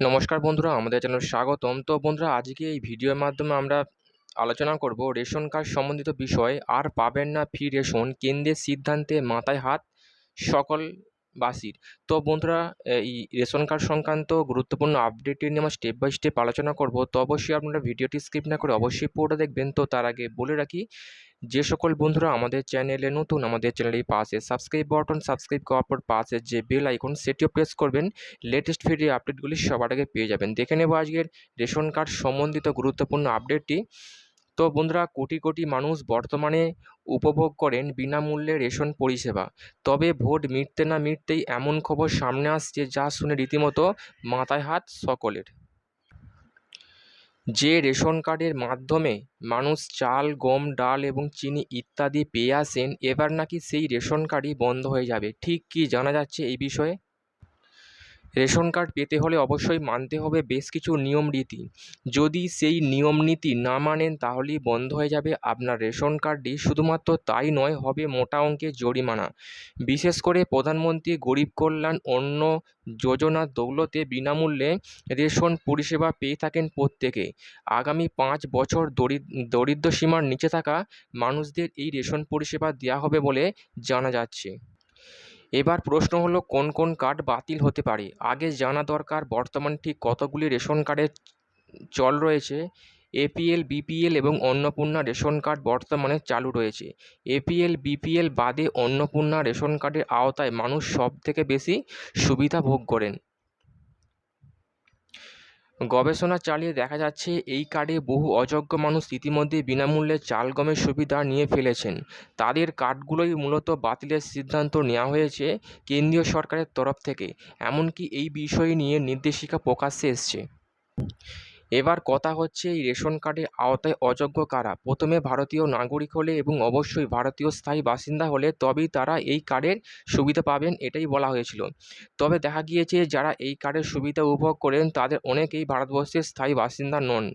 নমস্কার বন্ধুরা, আমাদের চ্যানেল স্বাগতম। তো বন্ধুরা, আজকে এই ভিডিওর মাধ্যমে আমরা আলোচনা করব রেশন কার্ড সম্বন্ধিত বিষয়। আর পাবেন না ফ্রি রেশন, কেন্দ্রের সিদ্ধান্তে মাথায় হাত সকল বাসীর। তো বন্ধুরা, এই রেশন কার্ড সংক্রান্ত গুরুত্বপূর্ণ আপডেটটি নিয়ে আমরা স্টেপ বাই স্টেপ আলোচনা করব। তো অবশ্যই আপনারা ভিডিওটি স্কিপ না করে অবশ্যই পুরোটা দেখবেন। তো তার আগে বলে রাখি যে সকল বন্ধুরা আমাদের চ্যানেলে নতুন, আমাদের চ্যানেলের পাশে সাবস্ক্রাইব বাটন সাবস্ক্রাইব করার পর পাশে যে বেল আইকন সেটিও প্রেস করবেন। লেটেস্ট ভিডিও আপডেটগুলি সবার আগে পেয়ে যাবেন। দেখে নেব আজকের রেশন কার্ড সম্বন্ধিত গুরুত্বপূর্ণ আপডেটটি তো বন্ধুরা, কোটি কোটি মানুষ বর্তমানে উপভোগ করেন বিনামূল্যে রেশন পরিষেবা। তবে ভোট মিটতে না মিটতেই এমন খবর সামনে আসছে যা শুনে রীতিমতো মাথায় হাত সকলের। যে রেশন কার্ডের মাধ্যমে মানুষ চাল, গম, ডাল এবং চিনি ইত্যাদি পেয়ে আসেন, এবার নাকি সেই রেশন কার্ডই বন্ধ হয়ে যাবে। ঠিক কী জানা যাচ্ছে এই বিষয়ে? রেশন কার্ড পেতে হলে অবশ্যই মানতে হবে বেশ কিছু নিয়ম রীতি। যদি সেই নিয়ম নীতি না মানেন তাহলেই বন্ধ হয়ে যাবে আপনার রেশন কার্ডটি। শুধুমাত্র তাই নয়, হবে মোটা অঙ্কের জরিমানা। বিশেষ করে প্রধানমন্ত্রী গরিব কল্যাণ অন্ন যোজনার দৌলতে বিনামূল্যে রেশন পরিষেবা পেয়ে থাকেন প্রত্যেকে। আগামী পাঁচ বছর দরিদ্র সীমার নিচে থাকা মানুষদের এই রেশন পরিষেবা দেওয়া হবে বলে জানা যাচ্ছে। এবার প্রশ্ন হলো, কোন কোন কার্ড বাতিল হতে পারে? আগে জানা দরকার, বর্তমান ঠিক কতগুলি রেশন কার্ডের চল রয়েছে? এপিএল বিপিএল এবং অন্নপূর্ণা রেশন কার্ড বর্তমানে চালু রয়েছে। এপিএল বিপিএল বাদে অন্নপূর্ণা রেশন কার্ডের আওতায় মানুষ সব থেকে বেশি সুবিধা ভোগ করেন। গবেষণা চালিয়ে দেখা যাচ্ছে এই কার্ডে বহু অযোগ্য মানুষ ইতিমধ্যে বিনামূল্যে চাল গমের সুবিধা নিয়ে ফেলেছেন। তাদের কার্ডগুলোই মূলত বাতিলের সিদ্ধান্ত নেওয়া হয়েছে কেন্দ্রীয় সরকারের তরফ থেকে। এমনকি এই বিষয় নিয়ে নির্দেশিকা প্রকাশ্যে এসছে। এবার কথা হচ্ছে এই রেশন কার্ডের আওতায় অযোগ্য কারা? প্রথমে ভারতীয় নাগরিক হলে এবং অবশ্যই ভারতীয় স্থায়ী বাসিন্দা হলে তবেই তারা এই কার্ডের সুবিধা পাবেন এটাই বলা হয়েছিল। তবে দেখা গিয়েছে যারা এই কার্ডের সুবিধা উপভোগ করেন তাদের অনেকেই ভারতবর্ষের স্থায়ী বাসিন্দা নন।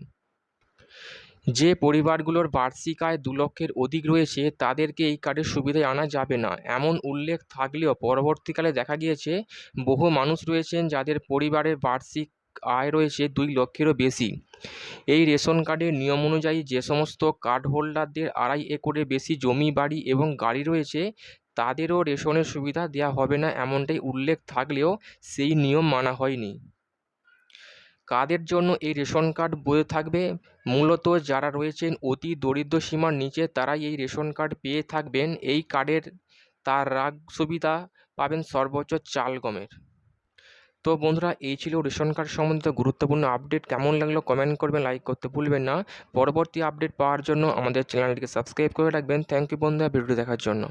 যে পরিবারগুলোর বার্ষিক আয় দু লক্ষের অধিক রয়েছে তাদেরকে এই কার্ডের সুবিধায় আনা যাবে না। এমন উল্লেখ থাকলেও পরবর্তীকালে দেখা গিয়েছে বহু মানুষ রয়েছেন যাদের পরিবারের বার্ষিক আয় রয়েছে দুই লক্ষেরও বেশি। এই রেশন কার্ডের নিয়ম অনুযায়ী যে সমস্ত কার্ড হোল্ডারদের আড়াই একরের বেশি জমি, বাড়ি এবং গাড়ি রয়েছে, তাদেরও রেশনের সুবিধা দেওয়া হবে না এমনটাই উল্লেখ থাকলেও সেই নিয়ম মানা হয়নি। কাদের জন্য এই রেশন কার্ড বয়ে থাকবে? মূলত যারা রয়েছেন অতি দরিদ্র সীমার নিচে, তারাই এই রেশন কার্ড পেয়ে থাকবেন। এই কার্ডের তার রাগ সুবিধা পাবেন সর্বোচ্চ চাল গমের। তো বন্ধুরা, এই ছিল রেশন কার্ড সম্বন্ধিত গুরুত্বপূর্ণ আপডেট। কেমন লাগল কমেন্ট করবেন, লাইক করতে ভুলবেন না। পরবর্তী আপডেট পাওয়ার জন্য আমাদের চ্যানেলটিকে সাবস্ক্রাইব করে রাখবেন। থ্যাংক ইউ বন্ধুরা ভিডিও দেখার জন্য।